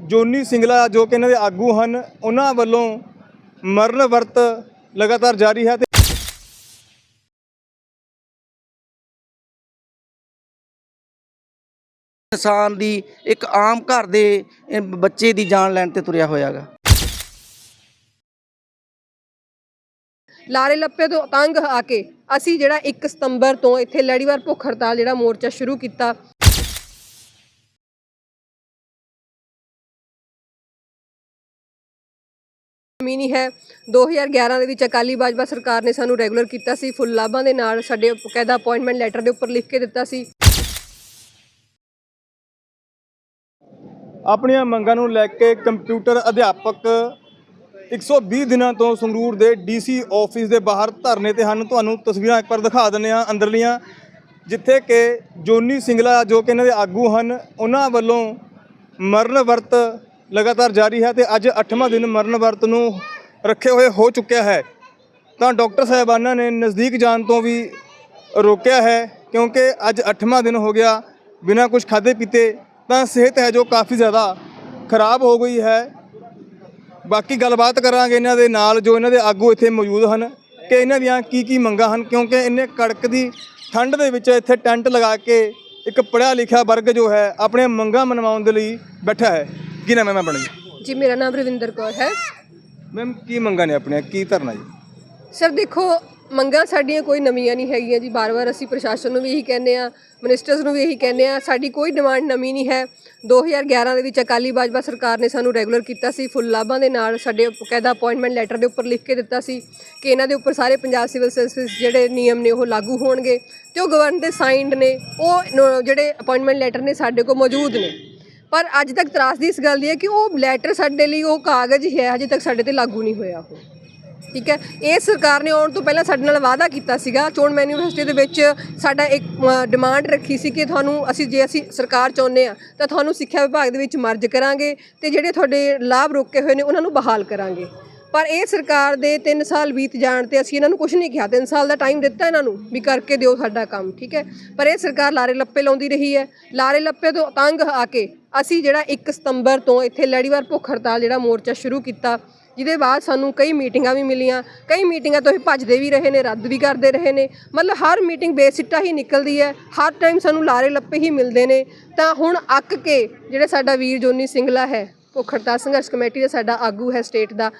ਜੋਨੀ ਸਿੰਗਲਾ ਜੋ ਕਿ ਇਹਨਾਂ ਦੇ ਆਗੂ ਹਨ ਉਹਨਾਂ ਵੱਲੋਂ ਮਰਨ ਵਰਤ ਲਗਾਤਾਰ ਜਾਰੀ ਹੈ ਤੇ ਇਨਸਾਨ ਦੀ ਇੱਕ ਆਮ ਘਰ ਦੇ ਬੱਚੇ ਦੀ ਜਾਨ ਲੈਣ ਤੇ ਤੁਰਿਆ ਹੋਇਆਗਾ ਲਾਰੇ ਲੱਪੇ ਤੋਂ ਤੰਗ ਆ ਕੇ ਅਸੀਂ ਜਿਹੜਾ 1 ਸਤੰਬਰ ਤੋਂ ਇੱਥੇ ਲੜੀਵਾਰ ਭੁੱਖ ਹੜਤਾਲ ਜਿਹੜਾ ਮੋਰਚਾ ਸ਼ੁਰੂ ਕੀਤਾ ਜ਼ਮੀਨੀ ਹੈ 2011 ਦੇ ਵਿੱਚ ਅਕਾਲੀ ਬਾਜਵਾ ਸਰਕਾਰ ਨੇ ਸਾਨੂੰ ਰੈਗੂਲਰ ਕੀਤਾ ਸੀ। ਫੁੱਲ ਲਾਭਾਂ ਦੇ ਨਾਲ ਸਾਡੇ ਬਕਾਇਦਾ ਅਪਾਇੰਟਮੈਂਟ ਲੈਟਰ ਦੇ ਉੱਪਰ ਲਿਖ ਕੇ ਦਿੱਤਾ ਸੀ। ਆਪਣੀਆਂ ਮੰਗਾਂ ਨੂੰ ਲੈ ਕੇ ਕੰਪਿਊਟਰ ਅਧਿਆਪਕ 120 ਦਿਨਾਂ ਤੋਂ ਸੰਗਰੂਰ ਦੇ ਡੀਸੀ ਆਫਿਸ ਦੇ ਬਾਹਰ ਧਰਨੇ ਤੇ ਹਨ। ਤੁਹਾਨੂੰ ਤਸਵੀਰਾਂ ਇੱਕ ਵਾਰ ਦਿਖਾ ਦਿੰਦੇ ਆ ਅੰਦਰਲੀਆਂ। ਜਿੱਥੇ ਕਿ ਜੋਨੀ ਸਿੰਗਲਾ ਜੋ ਕਿ ਇਹਨਾਂ ਦੇ ਆਗੂ ਹਨ, ਉਹਨਾਂ ਵੱਲੋਂ ਮਰਨ ਵਰਤ ਲਗਾਤਾਰ ਜਾਰੀ ਹੈ ਤੇ ਅੱਜ 8ਵਾਂ ਦਿਨ ਮਰਨ ਵਰਤ ਨੂੰ ਰੱਖੇ ਹੋਏ ਹੋ ਚੁੱਕਿਆ ਹੈ। ਤਾਂ ਡਾਕਟਰ ਸਾਹਿਬਾਨਾਂ ਨੇ ਨਜ਼ਦੀਕ ਜਾਣ ਤੋਂ ਵੀ ਰੋਕਿਆ ਹੈ ਕਿਉਂਕਿ ਅੱਜ 8ਵਾਂ ਦਿਨ ਹੋ ਗਿਆ। ਬਿਨਾਂ ਕੁਝ ਖਾਦੇ ਪੀਤੇ ਤਾਂ ਸਿਹਤ ਹੈ ਜੋ ਕਾਫੀ ਜ਼ਿਆਦਾ ਖਰਾਬ ਹੋ ਗਈ ਹੈ। ਬਾਕੀ ਗੱਲਬਾਤ ਕਰਾਂਗੇ ਇਹਨਾਂ ਦੇ ਨਾਲ ਜੋ ਇਹਨਾਂ ਦੇ ਆਗੂ ਇੱਥੇ ਮੌਜੂਦ ਹਨ ਕਿ ਇਹਨਾਂ ਦੀਆਂ ਕੀ ਕੀ ਮੰਗਾਂ ਹਨ ਕਿਉਂਕਿ ਇਹਨੇ ਕੜਕ ਦੀ ਠੰਡ ਦੇ ਵਿੱਚ ਇੱਥੇ ਟੈਂਟ ਲਗਾ ਕੇ ਇੱਕ ਪੜ੍ਹਿਆ ਲਿਖਿਆ ਵਰਗ ਜੋ ਹੈ ਆਪਣੇ ਮੰਗਾਂ ਮਨਵਾਉਣ ਦੇ ਲਈ ਬੈਠਾ ਹੈ। ਕੀ ਨਾਮ ਹੈ ਮੈਂ ਬਣੀ ਜੀ? ਮੇਰਾ ਨਾਮ ਰਵਿੰਦਰ ਕੌਰ ਹੈ। ਮੈਮ ਕੀ ਮੰਗਾਂ ਨੇ ਆਪਣੀਆਂ? ਕੀ ਧਰਨਾ ਜੀ? ਸਰ ਦੇਖੋ ਮੰਗਾਂ ਸਾਡੀਆਂ ਕੋਈ ਨਵੀਆਂ ਨਹੀਂ ਹੈਗੀਆਂ ਜੀ। ਬਾਰ-ਬਾਰ ਅਸੀਂ ਪ੍ਰਸ਼ਾਸਨ ਨੂੰ ਵੀ ਇਹੀ ਕਹਿੰਦੇ ਆ ਮਿਨਿਸਟਰਸ ਨੂੰ ਵੀ ਇਹੀ ਕਹਿੰਦੇ ਆ ਸਾਡੀ ਕੋਈ ਡਿਮਾਂਡ ਨਵੀਂ ਨਹੀਂ ਹੈ। 2011 ਦੇ ਵਿੱਚ ਅਕਾਲੀ ਬਾਜਵਾ ਸਰਕਾਰ ਨੇ ਸਾਨੂੰ ਰੈਗੂਲਰ ਕੀਤਾ ਸੀ ਫੁੱਲ ਲਾਭਾਂ ਦੇ ਨਾਲ ਸਾਡੇ ਬਕਾਇਦਾ ਅਪਾਇੰਟਮੈਂਟ ਲੈਟਰ ਦੇ ਉੱਪਰ ਲਿਖ ਕੇ ਦਿੱਤਾ ਸੀ ਕਿ ਇਹਨਾਂ ਦੇ ਉੱਪਰ ਸਾਰੇ ਪੰਜਾਬ ਸਿਵਲ ਸਰਵਿਸ ਜਿਹੜੇ ਨਿਯਮ ਨੇ ਉਹ ਲਾਗੂ ਹੋਣਗੇ ਤੇ ਉਹ ਗਵਰਨਰ ਦੇ ਸਾਈਨਡ ਨੇ। ਉਹ ਨ- ਜਿਹੜੇ ਅਪਾਇੰਟਮੈਂਟ ਲੈਟਰ ਨੇ ਸਾਡੇ ਕੋਲ ਮੌਜੂਦ ਨੇ। ਪਰ ਅੱਜ ਤੱਕ ਤਰਾਸਦੀ ਇਸ ਗੱਲ ਦੀ ਹੈ ਕਿ ਉਹ ਲੈਟਰ ਸਾਡੇ ਲਈ ਉਹ ਕਾਗਜ਼ ਹੀ ਹੈ ਅਜੇ ਤੱਕ ਸਾਡੇ ਤੇ ਲਾਗੂ ਨਹੀਂ ਹੋਇਆ ਉਹ। ਠੀਕ ਹੈ? ਇਹ ਸਰਕਾਰ ਨੇ ਆਉਣ ਤੋਂ ਪਹਿਲਾਂ ਸਾਡੇ ਨਾਲ ਵਾਅਦਾ ਕੀਤਾ ਸੀਗਾ, ਚੋਣ ਮੈਨੀਫੈਸਟੋ ਦੇ ਵਿੱਚ ਸਾਡਾ ਇੱਕ ਡਿਮਾਂਡ ਰੱਖੀ ਸੀ ਕਿ ਤੁਹਾਨੂੰ ਅਸੀਂ ਜੇ ਅਸੀਂ ਸਰਕਾਰ ਚਾਹੁੰਦੇ ਆ ਤਾਂ ਤੁਹਾਨੂੰ ਸਿੱਖਿਆ ਵਿਭਾਗ ਦੇ ਵਿੱਚ ਮਰਜ ਕਰਾਂਗੇ ਤੇ ਜਿਹੜੇ ਤੁਹਾਡੇ ਲਾਭ ਰੋਕੇ ਹੋਏ ਨੇ, ਉਹਨਾਂ ਨੂੰ ਬਹਾਲ ਕਰਾਂਗੇ। ਪਰ ਇਹ ਸਰਕਾਰ ਦੇ 3 ਸਾਲ ਬੀਤ ਜਾਣ ਤੇ ਅਸੀਂ ਇਹਨਾਂ ਨੂੰ ਕੁਝ ਨਹੀਂ ਕਿਹਾ। 3 ਸਾਲ ਦਾ ਟਾਈਮ ਦਿੱਤਾ ਇਹਨਾਂ ਨੂੰ ਵੀ ਕਰਕੇ ਦਿਓ ਸਾਡਾ ਕੰਮ, ਠੀਕ ਹੈ? ਪਰ ਇਹ ਸਰਕਾਰ ਲਾਰੇ ਲੱਪੇ ਲਾਉਂਦੀ ਰਹੀ ਹੈ। ਲਾਰੇ ਲੱਪੇ ਤੋਂ ਤੰਗ ਆ ਕੇ ਅਸੀਂ ਜਿਹੜਾ 1 ਸਤੰਬਰ ਤੋਂ ਇੱਥੇ ਲੜੀਵਾਰ ਭੁੱਖ ਹੜਤਾਲ ਜਿਹੜਾ ਮੋਰਚਾ ਸ਼ੁਰੂ ਕੀਤਾ, ਜਿਹਦੇ ਬਾਅਦ ਸਾਨੂੰ ਕਈ ਮੀਟਿੰਗਾਂ ਵੀ ਮਿਲੀਆਂ। ਕਈ ਮੀਟਿੰਗਾਂ ਤੋਂ ਇਹ ਭੱਜਦੇ ਵੀ ਰਹੇ ਨੇ, ਰੱਦ ਵੀ ਕਰਦੇ ਰਹੇ ਨੇ। ਮਤਲਬ ਹਰ ਮੀਟਿੰਗ ਬੇਸਿੱਟਾ ਹੀ ਨਿਕਲਦੀ ਹੈ। ਹਰ ਟਾਈਮ ਸਾਨੂੰ ਲਾਰੇ ਲੱਪੇ ਹੀ ਮਿਲਦੇ ਨੇ। ਤਾਂ ਹੁਣ ਅੱਕ ਕੇ ਜਿਹੜਾ ਸਾਡਾ ਵੀਰ ਜੋਨੀ ਸਿੰਗਲਾ ਹੈ, ਭੁੱਖ ਹੜਤਾਲ ਸੰਘਰਸ਼ ਕਮੇਟੀ ਦਾ ਸਾਡਾ ਆਗੂ ਹੈ ਸਟੇਟ ਦਾ,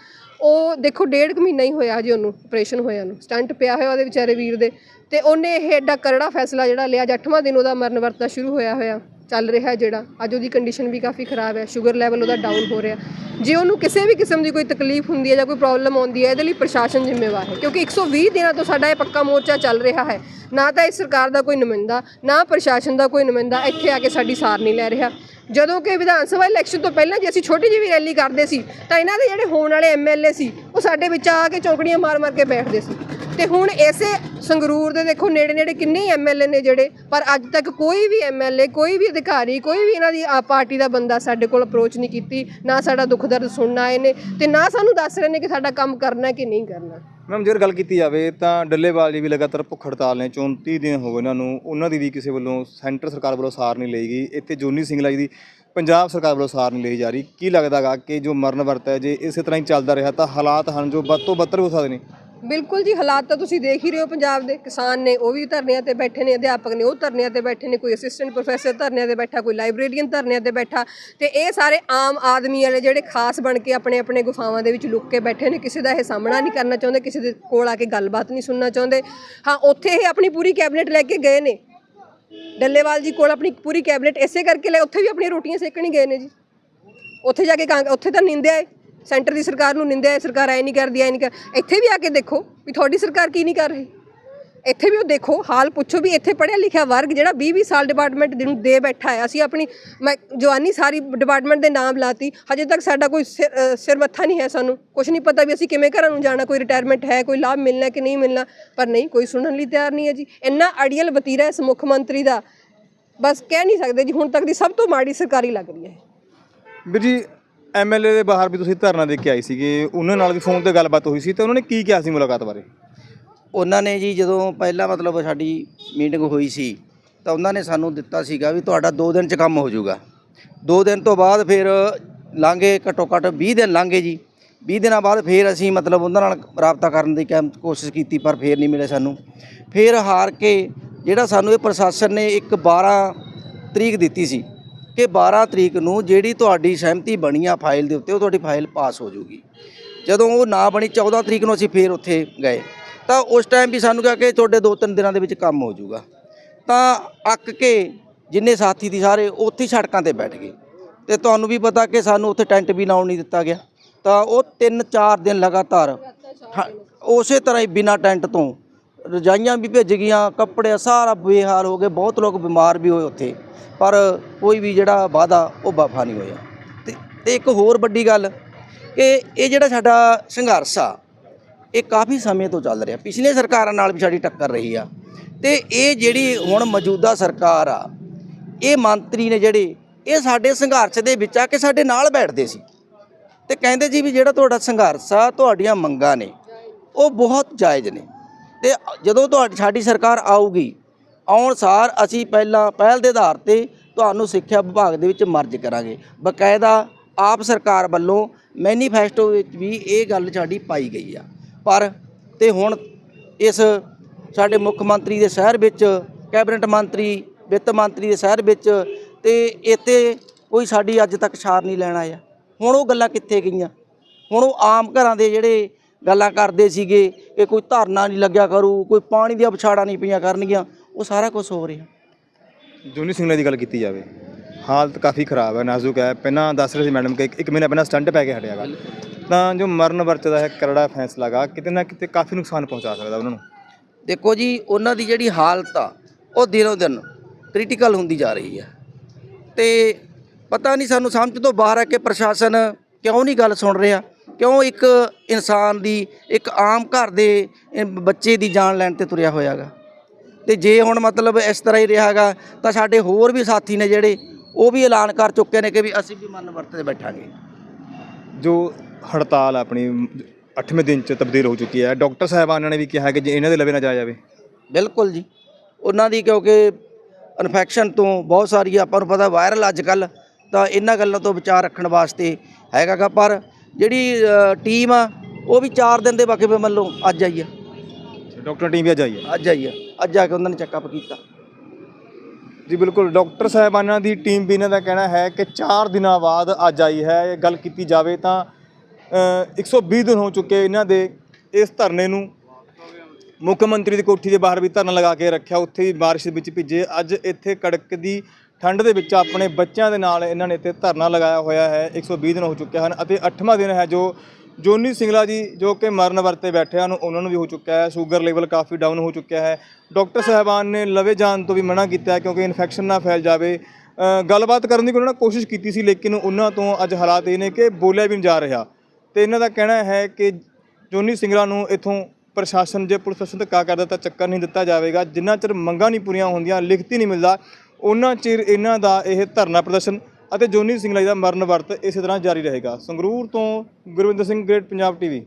ਉਹ ਦੇਖੋ ਡੇਢ ਕੁ ਮਹੀਨਾ ਹੀ ਹੋਇਆ ਹਜੇ ਉਹਨੂੰ ਆਪਰੇਸ਼ਨ ਹੋਇਆ ਨੂੰ। ਸਟੰਟ ਪਿਆ ਹੋਇਆ ਉਹਦੇ ਵਿਚਾਰੇ ਵੀਰ ਦੇ। ਤੇ ਉਹਨੇ ਇਹ ਐਡਾ ਕਰੜਾ ਫੈਸਲਾ ਜਿਹੜਾ ਲਿਆ ਅੱਜ 8ਵਾਂ ਦਿਨ ਉਹਦਾ ਮਰਨ ਵਰਤਾ ਸ਼ੁਰੂ ਹੋਇਆ ਹੋਇਆ। ਚੱਲ ਰਿਹਾ ਜਿਹੜਾ। ਅੱਜ ਉਹਦੀ ਕੰਡੀਸ਼ਨ ਵੀ ਕਾਫੀ ਖਰਾਬ ਹੈ। ਸ਼ੂਗਰ ਲੈਵਲ ਉਹਦਾ ਡਾਊਨ ਹੋ ਰਿਹਾ। ਜੇ ਉਹਨੂੰ ਕਿਸੇ ਵੀ ਕਿਸਮ ਦੀ ਕੋਈ ਤਕਲੀਫ ਹੁੰਦੀ ਹੈ ਜਾਂ ਕੋਈ ਪ੍ਰੋਬਲਮ ਆਉਂਦੀ ਹੈ, ਇਹਦੇ ਲਈ ਪ੍ਰਸ਼ਾਸਨ ਜ਼ਿੰਮੇਵਾਰ ਹੈ। ਕਿਉਂਕਿ 120 ਦਿਨਾਂ ਤੋਂ ਸਾਡਾ ਇਹ ਪੱਕਾ ਮੋਰਚਾ ਚੱਲ ਰਿਹਾ ਹੈ। ਨਾ ਤਾਂ ਇਸ ਸਰਕਾਰ ਦਾ ਕੋਈ ਨੁਮਾਇੰਦਾ, ਨਾ ਪ੍ਰਸ਼ਾਸਨ ਦਾ ਕੋਈ ਨੁਮਾਇੰਦਾ ਇੱਥੇ ਆ ਕੇ ਸਾਡੀ ਸਾਰ ਨਹੀਂ ਲੈ ਰਿਹਾ। ਜਦੋਂ ਕਿ ਵਿਧਾਨ ਸਭਾ ਇਲੈਕਸ਼ਨ ਤੋਂ ਪਹਿਲਾਂ ਜੇ ਅਸੀਂ ਛੋਟੀ ਜਿਹੀ ਵੀ ਰੈਲੀ ਕਰਦੇ ਸੀ, ਤਾਂ ਇਹਨਾਂ ਦੇ ਜਿਹੜੇ ਹੋਣ ਵਾਲੇ ਐਮਐਲਏ ਸੀ, ਉਹ ਸਾਡੇ ਵਿੱਚ ਆ ਕੇ ਚੌਕੜੀਆਂ ਮਾਰ-ਮਾਰ ਕੇ ਬੈਠਦੇ ਸੀ। ਤੇ ਹੁਣ ਇਸੇ ਸੰਗਰੂਰ ਦੇ ਦੇਖੋ ਨੇੜੇ ਨੇੜੇ ਕਿੰਨੇ ਹੀ ਐਮਐਲਏ ਨੇ ਜਿਹੜੇ, ਪਰ ਅੱਜ ਤੱਕ ਕੋਈ ਵੀ ਐਮਐਲਏ ਕੋਈ ਵੀ ਅਧਿਕਾਰੀ, ਕੋਈ ਵੀ ਇਹਨਾਂ ਦੀ ਆ ਪਾਰਟੀ ਦਾ ਬੰਦਾ ਸਾਡੇ ਕੋਲ ਅਪਰੋਚ ਨਹੀਂ ਕੀਤੀ, ਨਾ ਸਾਡਾ ਦੁੱਖ ਦਰਦ ਸੁਣਨ ਆਏ ਨੇ ਤੇ ਨਾ ਸਾਨੂੰ ਦੱਸ ਰਹੇ ਨੇ ਕਿ ਸਾਡਾ ਕੰਮ ਕਰਨਾ ਕਿ ਨਹੀਂ ਕਰਨਾ। ਮੈਮ ਜੇਕਰ ਗੱਲ ਕੀਤੀ ਜਾਵੇ ਤਾਂ ਡੱਲੇਵਾਲ ਜੀ ਵੀ ਲਗਾਤਾਰ ਭੁੱਖ ਹੜਤਾਲ ਨੇ 34 ਦਿਨ ਹੋ ਗਏ ਇਹਨਾਂ ਨੂੰ, ਉਹਨਾਂ ਦੀ ਵੀ ਕਿਸੇ ਵੱਲੋਂ ਸੈਂਟਰ ਸਰਕਾਰ ਵੱਲੋਂ ਸਾਰ ਨਹੀਂ ਲਈ ਗਈ। ਇੱਥੇ ਜੋਨੀ ਸਿੰਘਲਾ ਜੀ ਦੀ ਪੰਜਾਬ ਸਰਕਾਰ ਵੱਲੋਂ ਸਾਰ ਨਹੀਂ ਲਈ ਜਾ ਰਹੀ। ਕੀ ਲੱਗਦਾਗਾ ਕਿ ਜੋ ਮਰਨ ਵਰਤ ਹੈ, ਜੇ ਇਸੇ ਤਰ੍ਹਾਂ ਹੀ ਚੱਲਦਾ ਰਿਹਾ ਤਾਂ ਹਾਲਾਤ ਹਨ ਜੋ ਵੱਧ ਤੋਂ ਬੱਤਰ ਹੋ ਸਕਦੇ ਨੇ? ਬਿਲਕੁਲ ਜੀ, ਹਾਲਾਤ ਤਾਂ ਤੁਸੀਂ ਦੇਖ ਹੀ ਰਹੇ ਹੋ ਪੰਜਾਬ ਦੇ। ਕਿਸਾਨ ਨੇ, ਉਹ ਵੀ ਧਰਨਿਆਂ ਤੇ ਬੈਠੇ ਨੇ, ਅਧਿਆਪਕ ਨੇ, ਉਹ ਧਰਨਿਆਂ ਤੇ ਬੈਠੇ ਨੇ, ਕੋਈ ਅਸਿਸਟੈਂਟ ਪ੍ਰੋਫੈਸਰ ਧਰਨਿਆਂ ਤੇ ਬੈਠਾ, ਕੋਈ ਲਾਇਬ੍ਰੇਰੀਅਨ ਧਰਨਿਆਂ ਤੇ ਬੈਠਾ। ਤੇ ਇਹ ਸਾਰੇ ਆਮ ਆਦਮੀ ਵਾਲੇ ਜਿਹੜੇ ਖਾਸ ਬਣ ਕੇ ਆਪਣੇ ਆਪਣੇ ਗੁਫਾਵਾਂ ਦੇ ਵਿੱਚ ਲੁੱਕ ਕੇ ਬੈਠੇ ਨੇ, ਕਿਸੇ ਦਾ ਇਹ ਸਾਹਮਣਾ ਨਹੀਂ ਕਰਨਾ ਚਾਹੁੰਦੇ, ਕਿਸੇ ਦੇ ਕੋਲ ਆ ਕੇ ਗੱਲਬਾਤ ਨਹੀਂ ਸੁਣਨਾ ਚਾਹੁੰਦੇ। ਹਾਂ, ਉੱਥੇ ਇਹ ਆਪਣੀ ਪੂਰੀ ਕੈਬਨਿਟ ਲੈ ਕੇ ਗਏ ਨੇ। ਡੱਲੇਵਾਲ ਜੀ ਕੋਲ ਆਪਣੀ ਪੂਰੀ ਕੈਬਨਿਟ ਇਸੇ ਕਰਕੇ ਲੈ, ਉੱਥੇ ਵੀ ਆਪਣੀਆਂ ਰੋਟੀਆਂ ਸੇਕਣੀ ਗਏ ਨੇ ਜੀ। ਉੱਥੇ ਜਾ ਕੇ ਕਾਂ- ਉੱਥੇ ਤਾਂ ਨਿੰਦਿਆ ਹੈ ਸੈਂਟਰ ਦੀ ਸਰਕਾਰ ਨੂੰ ਨਿੰਦਿਆ ਸਰਕਾਰ ਐ ਨਹੀਂ ਕਰਦੀ, ਐ ਨਹੀਂ ਕਰ, ਇੱਥੇ ਵੀ ਆ ਕੇ ਦੇਖੋ ਵੀ ਤੁਹਾਡੀ ਸਰਕਾਰ ਕੀ ਨਹੀਂ ਕਰ ਰਹੀ। ਇੱਥੇ ਵੀ ਉਹ ਦੇਖੋ, ਹਾਲ ਪੁੱਛੋ ਵੀ ਇੱਥੇ ਪੜ੍ਹਿਆ ਲਿਖਿਆ ਵਰਗ ਜਿਹੜਾ 20 20 ਸਾਲ ਡਿਪਾਰਟਮੈਂਟ ਨੂੰ ਦੇ ਬੈਠਾ ਹੈ। ਅਸੀਂ ਆਪਣੀ, ਮੈਂ ਜਵਾਨੀ ਸਾਰੀ ਡਿਪਾਰਟਮੈਂਟ ਦੇ ਨਾਮ ਲਾਤੀ, ਹਜੇ ਤੱਕ ਸਾਡਾ ਕੋਈ ਸਿਰ ਸਿਰ ਮੱਥਾ ਨਹੀਂ ਹੈ ਸਾਨੂੰ। ਕੁਝ ਨਹੀਂ ਪਤਾ ਵੀ ਅਸੀਂ ਕਿਵੇਂ ਘਰਾਂ ਨੂੰ ਜਾਣਾ, ਕੋਈ ਰਿਟਾਇਰਮੈਂਟ ਹੈ, ਕੋਈ ਲਾਭ ਮਿਲਣਾ ਕਿ ਨਹੀਂ ਮਿਲਣਾ, ਪਰ ਨਹੀਂ, ਕੋਈ ਸੁਣਨ ਲਈ ਤਿਆਰ ਨਹੀਂ ਹੈ ਜੀ। ਇੰਨਾ ਅੜੀਅਲ ਵਤੀਰਾ ਇਸ ਮੁੱਖ ਮੰਤਰੀ ਦਾ, ਬਸ ਕਹਿ ਨਹੀਂ ਸਕਦੇ ਜੀ, ਹੁਣ ਤੱਕ ਦੀ ਸਭ ਤੋਂ ਮਾੜੀ ਸਰਕਾਰੀ ਲੱਗ ਰਹੀ ਹੈ। ਵੀਰ ਜੀ ਐਮਐਲਏ ਦੇ ਬਾਹਰ ਵੀ ਤੁਸੀਂ ਧਰਨਾ ਦੇ ਕੇ ਆਏ ਸੀਗੇ, ਉਹਨਾਂ ਨਾਲ ਵੀ ਫੋਨ ਤੇ ਗੱਲਬਾਤ ਹੋਈ ਸੀ ਤੇ ਉਹਨਾਂ ਨੇ ਕੀ ਕਿਹਾ ਸੀ ਮੁਲਾਕਾਤ ਬਾਰੇ? ਉਹਨਾਂ ਨੇ ਜੀ ਜਦੋਂ ਪਹਿਲਾਂ ਮਤਲਬ ਸਾਡੀ ਮੀਟਿੰਗ ਹੋਈ ਸੀ, ਤਾਂ ਉਹਨਾਂ ਨੇ ਸਾਨੂੰ ਦਿੱਤਾ ਸੀਗਾ ਵੀ ਤੁਹਾਡਾ 2 ਦਿਨ ਚ ਕੰਮ ਹੋ ਜਾਊਗਾ। 2 ਦਿਨ ਤੋਂ ਬਾਅਦ ਫਿਰ ਲਾਂਗੇ ਘੱਟੋ ਘੱਟ 20 ਦਿਨ ਲਾਂਗੇ ਜੀ। 20 ਦਿਨਾਂ ਬਾਅਦ ਫਿਰ ਅਸੀਂ ਮਤਲਬ ਉਹਨਾਂ ਨਾਲ ਰਾਬਤਾ ਕਰਨ ਦੀ ਕੈਮ, ਕੋਸ਼ਿਸ਼ ਕੀਤੀ, ਪਰ ਫਿਰ ਨਹੀਂ ਮਿਲੇ ਸਾਨੂੰ। ਫਿਰ ਹਾਰ ਕੇ ਜਿਹੜਾ ਸਾਨੂੰ ਇਹ ਪ੍ਰਸ਼ਾਸਨ ਨੇ ਇੱਕ 12 ਤਰੀਕ ਦਿੱਤੀ ਸੀ ਕਿ 12 ਤਰੀਕ ਨੂੰ ਜਿਹੜੀ ਤੁਹਾਡੀ ਸਹਿਮਤੀ ਬਣੀ ਆ ਫਾਈਲ ਦੇ ਉੱਤੇ, ਉਹ ਤੁਹਾਡੀ ਫਾਈਲ ਪਾਸ ਹੋ ਜਾਊਗੀ ਜਦੋਂ ਉਹ ਨਾ ਬਣੀ 14 ਤਰੀਕ ਨੂੰ ਅਸੀਂ ਫੇਰ ਉੱਥੇ ਗਏ। ਤਾਂ ਉਸ ਟਾਈਮ ਵੀ ਸਾਨੂੰ ਕਿਹਾ ਕਿ ਤੁਹਾਡੇ 2-3 ਦਿਨਾਂ ਦੇ ਵਿੱਚ ਕੰਮ ਹੋ ਜਾਊਗਾ ਤਾਂ ਅੱਕ ਕੇ ਜਿੰਨੇ ਸਾਥੀ ਸੀ ਸਾਰੇ, ਉੱਥੇ ਸੜਕਾਂ ਤੇ ਬੈਠ ਗਏ। ਤੇ ਤੁਹਾਨੂੰ ਵੀ ਪਤਾ ਕਿ ਸਾਨੂੰ ਉੱਥੇ ਟੈਂਟ ਵੀ ਲਾਉਣ ਨਹੀਂ ਦਿੱਤਾ ਗਿਆ। ਤਾਂ ਉਹ 3-4 ਦਿਨ ਲਗਾਤਾਰ ਠ- ਉਸੇ ਤਰ੍ਹਾਂ ਹੀ ਬਿਨਾਂ ਟੈਂਟ ਤੋਂ ਰਜਾਈਆਂ ਵੀ ਭਿੱਜ ਗਈਆਂ, ਕੱਪੜੇ ਸਾਰਾ ਬੇਹਾਲ ਹੋ ਗਏ, ਬਹੁਤ ਲੋਕ ਬਿਮਾਰ ਵੀ ਹੋਏ ਉੱਥੇ। ਪਰ ਕੋਈ ਵੀ ਜਿਹੜਾ ਵਾਅਦਾ, ਉਹ ਵਫਾ ਨਹੀਂ ਹੋਇਆ। ਤੇ ਤੇ ਇੱਕ ਹੋਰ ਵੱਡੀ ਗੱਲ ਕਿ ਇਹ ਜਿਹੜਾ ਸਾਡਾ ਸੰਘਰਸ਼ ਆ, ਇਹ ਕਾਫੀ ਸਮੇਂ ਤੋਂ ਚੱਲ ਰਿਹਾ। ਪਿਛਲੇ ਸਰਕਾਰਾਂ ਨਾਲ ਵੀ ਸਾਡੀ ਟੱਕਰ ਰਹੀ ਆ। ਤੇ ਇਹ ਜਿਹੜੀ ਹੁਣ ਮੌਜੂਦਾ ਸਰਕਾਰ ਆ, ਇਹ ਮੰਤਰੀ ਨੇ ਜਿਹੜੇ, ਇਹ ਸਾਡੇ ਸੰਘਰਸ਼ ਦੇ ਵਿੱਚ ਆ ਕੇ ਸਾਡੇ ਨਾਲ ਬੈਠਦੇ ਸੀ। ਤੇ ਕਹਿੰਦੇ ਜੀ ਵੀ ਜਿਹੜਾ ਤੁਹਾਡਾ ਸੰਘਰਸ਼ ਆ, ਤੁਹਾਡੀਆਂ ਮੰਗਾਂ ਨੇ, ਉਹ ਬਹੁਤ ਜਾਇਜ਼ ਨੇ। ਤੇ ਜਦੋਂ ਤੁਹਾਡੀ ਸਾਡੀ ਸਰਕਾਰ ਆਊਗੀ, ਆਉਣ ਸਾਰ ਅਸੀਂ ਪਹਿਲਾਂ ਪਹਿਲ ਦੇ ਆਧਾਰ ਤੇ ਤੁਹਾਨੂੰ ਸਿੱਖਿਆ ਵਿਭਾਗ ਦੇ ਵਿੱਚ ਮਰਜ ਕਰਾਂਗੇ। ਬਕਾਇਦਾ ਆਪ ਸਰਕਾਰ ਵੱਲੋਂ ਮੈਨੀਫੈਸਟੋ ਵਿੱਚ ਵੀ ਇਹ ਗੱਲ ਸਾਡੀ ਪਾਈ ਗਈ ਆ। ਪਰ ਤੇ ਹੁਣ ਇਸ ਸਾਡੇ ਮੁੱਖ ਮੰਤਰੀ ਦੇ ਸ਼ਹਿਰ ਵਿੱਚ, ਕੈਬਨਿਟ ਮੰਤਰੀ, ਵਿੱਤ ਮੰਤਰੀ ਦੇ ਸ਼ਹਿਰ ਵਿੱਚ ਤੇ ਇੱਥੇ ਕੋਈ ਸਾਡੀ ਅੱਜ ਤੱਕ ਛਾਰ ਨਹੀਂ ਲੈਣ ਆਇਆ ਹੁਣ ਉਹ ਗੱਲਾਂ ਕਿੱਥੇ ਗਈਆਂ? ਹੁਣ ਉਹ ਆਮ ਘਰਾਂ ਦੇ ਜਿਹੜੇ ਗੱਲਾਂ ਕਰਦੇ ਸੀਗੇ ਕਿ ਕੋਈ ਧਰਨਾ ਨਹੀਂ ਲੱਗਿਆ ਕਰੂ ਕੋਈ ਪਾਣੀ ਦੀਆਂ ਵਿਛਾੜਾਂ ਨਹੀਂ ਪਈਆਂ ਕਰਨਗੀਆਂ ਉਹ ਸਾਰਾ ਕੁਝ ਹੋ ਰਿਹਾ। ਜੋਨੀ ਸਿੰਘਲਾ ਦੀ ਗੱਲ ਕੀਤੀ ਜਾਵੇ ਹਾਲਤ ਕਾਫੀ ਖਰਾਬ ਹੈ ਨਾਜ਼ੁਕ ਹੈ। ਪਹਿਲਾਂ ਦੱਸ ਰਹੇ ਸੀ ਮੈਡਮ ਕਿ ਇੱਕ- ਮਹੀਨਾ ਪਹਿਲਾਂ ਸਟੰਟ ਪੈ ਕੇ ਹਟਿਆਗਾ ਤਾਂ ਜੋ ਮਰਨ ਵਰਤ ਦਾ ਹੈ ਕਰੜਾ ਫੈਸਲਾ ਗਾ ਕਿਤੇ ਨਾ ਕਿਤੇ ਕਾਫੀ ਨੁਕਸਾਨ ਪਹੁੰਚਾ ਸਕਦਾ ਉਹਨਾਂ ਨੂੰ। ਦੇਖੋ ਜੀ ਉਹਨਾਂ ਦੀ ਜਿਹੜੀ ਹਾਲਤ ਆ ਉਹ ਦਿਨੋਂ ਦਿਨ ਕ੍ਰਿਟੀਕਲ ਹੁੰਦੀ ਜਾ ਰਹੀ ਹੈ। ਤੇ ਪਤਾ ਨਹੀਂ ਸਾਨੂੰ ਸਮਝ ਤੋਂ ਬਾਹਰ ਆ ਕਿ ਪ੍ਰਸ਼ਾਸਨ ਕਿਉਂ ਨਹੀਂ ਗੱਲ ਸੁਣ ਰਿਹਾ। ਕਿਉਂ ਇੱਕ ਇਨਸਾਨ ਦੀ ਇੱਕ ਆਮ ਘਰ ਦੇ ਬੱਚੇ ਦੀ ਜਾਨ ਲੈਣ ਤੇ ਤੁਰਿਆ ਹੋਇਆਗਾ ਤੇ ਜੇ ਹੁਣ ਮਤਲਬ ਇਸ ਤਰ੍ਹਾਂ ਹੀ ਰਿਹਾਗਾ ਤਾਂ ਸਾਡੇ ਹੋਰ ਵੀ ਸਾਥੀ ਨੇ ਜਿਹੜੇ ਉਹ ਵੀ ਐਲਾਨ ਕਰ ਚੁੱਕੇ ਨੇ ਕਿ ਵੀ ਅਸੀਂ ਵੀ ਮਰਨ ਵਰਤ ਤੇ ਬੈਠਾਂਗੇ। ਜੋ ਹੜਤਾਲ ਆਪਣੀ 8ਵੇਂ ਦਿਨ ਚ ਤਬਦੀਲ ਹੋ ਚੁੱਕੀ ਹੈ ਡਾਕਟਰ ਸਾਹਿਬਾਨਾਂ ਨੇ ਵੀ ਕਿਹਾ ਕਿ ਜੇ ਇਹਨਾਂ ਦੇ ਲਵੇ ਨਾ ਜਾਇਆ ਜਾਵੇ। ਬਿਲਕੁਲ ਜੀ। ਉਹਨਾਂ ਦੀ ਕਿਉਂਕਿ ਇਨਫੈਕਸ਼ਨ ਤੋਂ ਬਹੁਤ ਸਾਰੀ ਆਪਾਂ ਨੂੰ ਪਤਾ ਵਾਇਰਲ ਅੱਜ ਕੱਲ ਤਾਂ ਇਹਨਾਂ ਗੱਲਾਂ ਤੋਂ ਬਚਾਅ ਰੱਖਣ ਵਾਸਤੇ ਹੈਗਾ ਗਾ ਪਰ ਜਿਹੜੀ ਟੀਮ ਆ ਉਹ ਵੀ 4 ਦਿਨ ਦੇ ਵਕਫੇ ਮੰਨ ਲਓ ਅੱਜ ਆਈ ਆ। ਡਾਕਟਰ ਟੀਮ ਵੀ ਅੱਜ ਆਈ ਹੈ ਅੱਜ ਆਈ ਆ। ਅੱਜ ਆ ਕੇ ਉਹਨਾਂ ਨੇ ਚੈੱਕਅਪ ਕੀਤਾ। ਜੀ ਬਿਲਕੁਲ ਡਾਕਟਰ ਸਾਹਿਬਾਨਾਂ ਦੀ ਟੀਮ ਵੀ ਇਹਨਾਂ ਦਾ ਕਹਿਣਾ ਹੈ ਕਿ 4 ਦਿਨਾਂ ਬਾਅਦ ਅੱਜ ਆਈ ਹੈ। ਇਹ ਗੱਲ ਕੀਤੀ ਜਾਵੇ ਤਾਂ ਅ, 120 ਦਿਨ ਹੋ ਚੁੱਕੇ ਇਹਨਾਂ ਦੇ ਇਸ ਧਰਨੇ ਨੂੰ। ਮੁੱਖ ਮੰਤਰੀ ਦੀ ਕੋਠੀ ਦੇ ਬਾਹਰ ਵੀ ਧਰਨਾ ਲਗਾ ਕੇ ਰੱਖਿਆ। ਉੱਥੇ ਵੀ ਬਾਰਿਸ਼ ਵਿੱਚ ਭਿੱਜੇ। ਅੱਜ ਇੱਥੇ ਕੜਕ ਦੀ ਠੰਡ ਦੇ ਵਿੱਚ ਆਪਣੇ ਬੱਚਿਆਂ ਦੇ ਨਾਲ ਇਹਨਾਂ ਨੇ ਇੱਥੇ ਧਰਨਾ ਲਗਾਇਆ ਹੋਇਆ ਹੈ। 120 ਦਿਨ ਹੋ ਚੁੱਕੇ ਹਨ ਅਤੇ 8ਵਾਂ ਦਿਨ ਹੈ ਜੋ ਜੋਨੀ ਸਿੰਗਲਾ ਜੀ ਜੋ ਕਿ ਮਰਨ ਵਰਤੇ ਬੈਠੇ ਹਨ, ਉਹਨਾਂ ਨੂੰ ਵੀ ਹੋ ਚੁੱਕਿਆ ਹੈ। ਸ਼ੂਗਰ ਲੈਵਲ ਕਾਫੀ ਡਾਊਨ ਹੋ ਚੁੱਕਿਆ ਹੈ। ਡਾਕਟਰ ਸਾਹਿਬਾਨ ਨੇ ਲਵੇ ਜਾਣ ਤੋਂ ਵੀ ਮਨਾ ਕੀਤਾ ਕਿਉਂਕਿ ਇਨਫੈਕਸ਼ਨ ਨਾ ਫੈਲ ਜਾਵੇ। ਗੱਲਬਾਤ ਕਰਨ ਦੀ ਉਹਨਾਂ ਨੇ ਕੋਸ਼ਿਸ਼ ਕੀਤੀ ਸੀ, ਲੇਕਿਨ ਉਹਨਾਂ ਤੋਂ ਅੱਜ ਹਾਲਾਤ ਇਹ ਨੇ ਕਿ ਬੋਲਿਆ ਵੀ ਨਹੀਂ ਜਾ ਰਿਹਾ। ਤੇ ਇਹਨਾਂ ਦਾ ਕਹਿਣਾ ਹੈ ਕਿ ਜੋਨੀ ਸਿੰਗਲਾ ਨੂੰ ਇਥੋਂ ਪ੍ਰਸ਼ਾਸਨ ਜੇ ਪੁਲਿਸ ਪ੍ਰਸ਼ਾਸਨ ਧੱਕਾ ਕਰਦਾ ਤਾਂ ਚੱਕਰ ਨਹੀਂ ਦਿੱਤਾ ਜਾਵੇਗਾ। ਜਿੰਨਾ ਚਿਰ ਮੰਗਾਂ ਨਹੀਂ ਪੂਰੀਆਂ ਹੁੰਦੀਆਂ, ਲਿਖਤੀ ਨਹੀਂ ਮਿਲਦਾ ਉਹਨਾਂ ਚਿਰ ਇਹਨਾਂ ਦਾ ਇਹ ਧਰਨਾ ਪ੍ਰਦਰਸ਼ਨ ਅਤੇ ਜੋਨੀ ਸਿੰਗਲਾ ਜੀ ਦਾ ਮਰਨ ਵਰਤ ਇਸੇ ਤਰ੍ਹਾਂ ਜਾਰੀ ਰਹੇਗਾ। ਸੰਗਰੂਰ ਤੋਂ ਗੁਰਵਿੰਦਰ ਸਿੰਘ ਗ੍ਰੇਟ ਪੰਜਾਬ ਟੀਵੀ